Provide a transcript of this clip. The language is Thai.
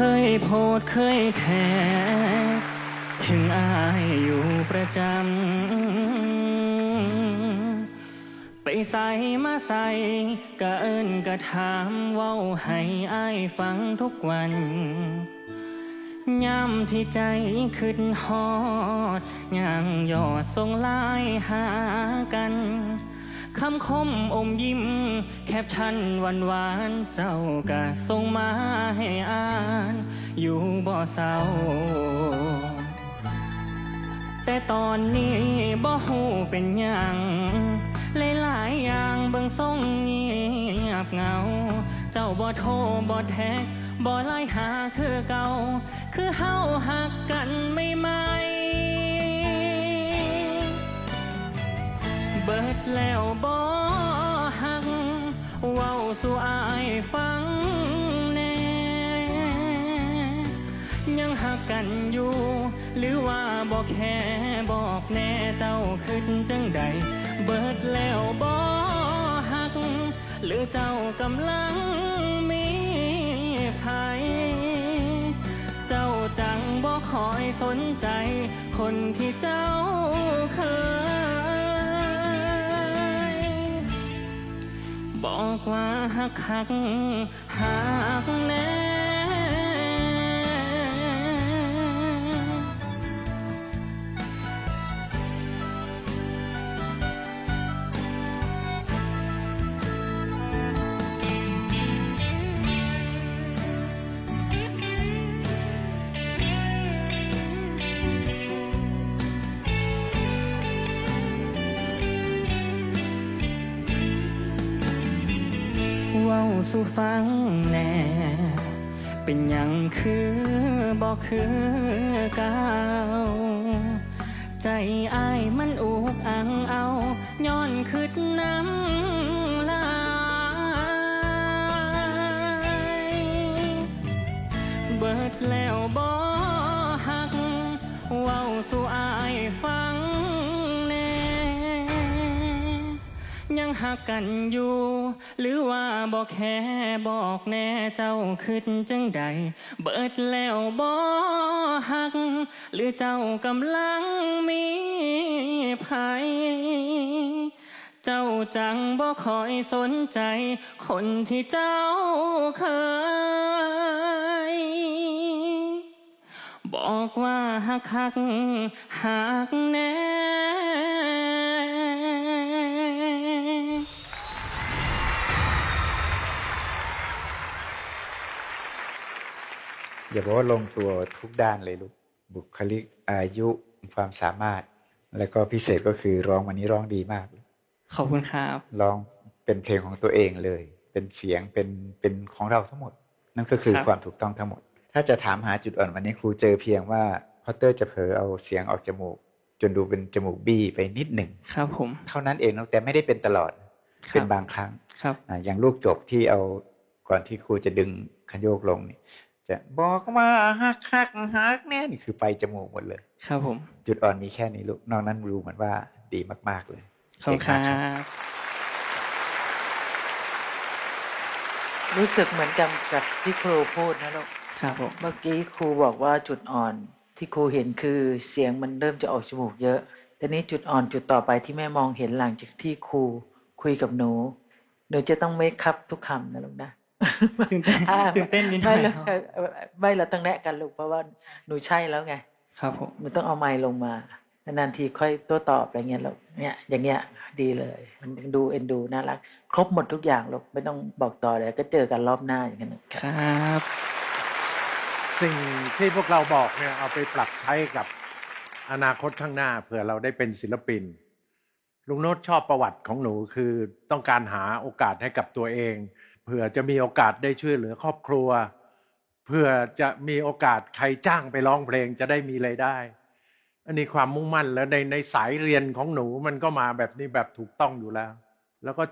เคยโพดเคยแท้ถึงอายอยู่ประจำ ไปใส่มาใส่กะเอินกะถามเว้าให้อายฟังทุกวันย่ำที่ใจขึ้นฮอดย่างยอดส่งไลายหากัน คำคมอมยิ้ม แคบชันหวานหวานเจ้ากะส่งมาให้อ่าน อยู่บ่เศร้า แต่ตอนนี้บ่ฮู้เป็นหยังหลายๆอย่างเบิ่งส่งเงียบเงา เจ้าบ่โทรบ่แท็กบ่ไล่หาคือเก่า คือเฮาหัก แล้วบ่หักเว้าสู่อายฟังแน่ยังหักกันอยู่ หรือว่าบอกแค่บอกแน่เจ้าขึ้นจังใด เบิดแล้วบ่หัก หรือเจ้ากำลังมีภัยเจ้าจังบ่คอยสนใจ คนที่เจ้าเคย ว่าหักหักหักแน่ สู่ฟังแน่ เป็นหยังคือบอกคือเก่าใจอ้ายมันอุกอังเอา ย้อนคืดน้ำลายเบิดแล้วบ่หัก เว้าสู่อายฟัง ยังหักกันอยู่ หรือว่าบอกแค่บอกแน่เจ้าขึ้นจังใด เบิดแล้วบ่หัก หรือเจ้ากำลังมีภัยเจ้าจังบ่คอยสนใจ คนที่เจ้าเคยบอกว่าหักหักหักแน่ อย่าบอกว่าลงตัวทุกด้านเลยลูกบุคลิกอายุความสามารถ แล้วก็พิเศษก็คือร้องวันนี้ร้องดีมากขอบคุณครับร้องเป็นเพลงของตัวเองเลย เป็นเสียงเป็นเป็นของเราทั้งหมด นั่นก็คือครับความถูกต้องทั้งหมด ถ้าจะถามหาจุดอ่อนวันนี้ครูเจอเพียงว่าพอตเตอร์จะเผลอเอาเสียงออกจมูก จนดูเป็นจมูกบี้ไปนิดหนึ่งครับ ผม เท่านั้นเองนะแต่ไม่ได้เป็นตลอดครับเป็นบางครั้งครับอ่าอย่างลูกจบที่เอาก่อนที่ครูจะดึงคันโยกลงนี่ จะบอกว่าฮักฮักฮักแน่นี่คือไปจมูกหมดเลย ครับผม จุดอ่อนมีแค่นี้ลูกนอกนั้นรู้เหมือนว่าดีมาก ๆเลยขอบคุณครัเก่งมากบรู้สึกเหมือนกับกับที่ครูพูดนะลูกครับผมเมื่อกี้ครูบอกว่าจุดอ่อนที่ครูเห็นคือเสียงมันเริ่มจะออกจมูกเยอะแต่นี้จุดอ่อนจุดต่อไปที่แม่มองเห็นหลังจากที่ครูคุยกับหนูหนูจะต้องไม่คับทุกคำนะลูกนะ ตื่นเต้นอ่าตื่นเต้นนิดหน่ไม่อยเลยครับไม่เราต้องแนะกันลูกเพราะว่าหนูใช่แล้วไง ครับผมหนูต้องเอาไมค์ลงมานานๆทีค่อยโต้ตอบอะไรเงี้ยลูกเนี่ยอย่างเงี้ยดีเลย มันดูเอ็นดูน่ารัก ครบหมดทุกอย่างลูกไม่ต้องบอกต่อเลยก็เจอกันรอบหน้าอย่างนั้นนะครับ สิ่งที่พวกเราบอกเนี่ยเอาไปปรับใช้กับอนาคตข้างหน้าเผื่อเราได้เป็นศิลปินลุงโน้ตชอบประวัติของหนูคือต้องการหาโอกาสให้กับตัวเอง เผื่อจะมีโอกาสได้ช่วยเหลือครอบครัว เผื่อจะมีโอกาสใครจ้างไปร้องเพลงจะได้มีไรายได้ อันนี้ความมุ่งมั่นแล้วในในสายเรียนของหนูมันก็มาแบบนี้แบบถูกต้องอยู่แล้ว แล้วก็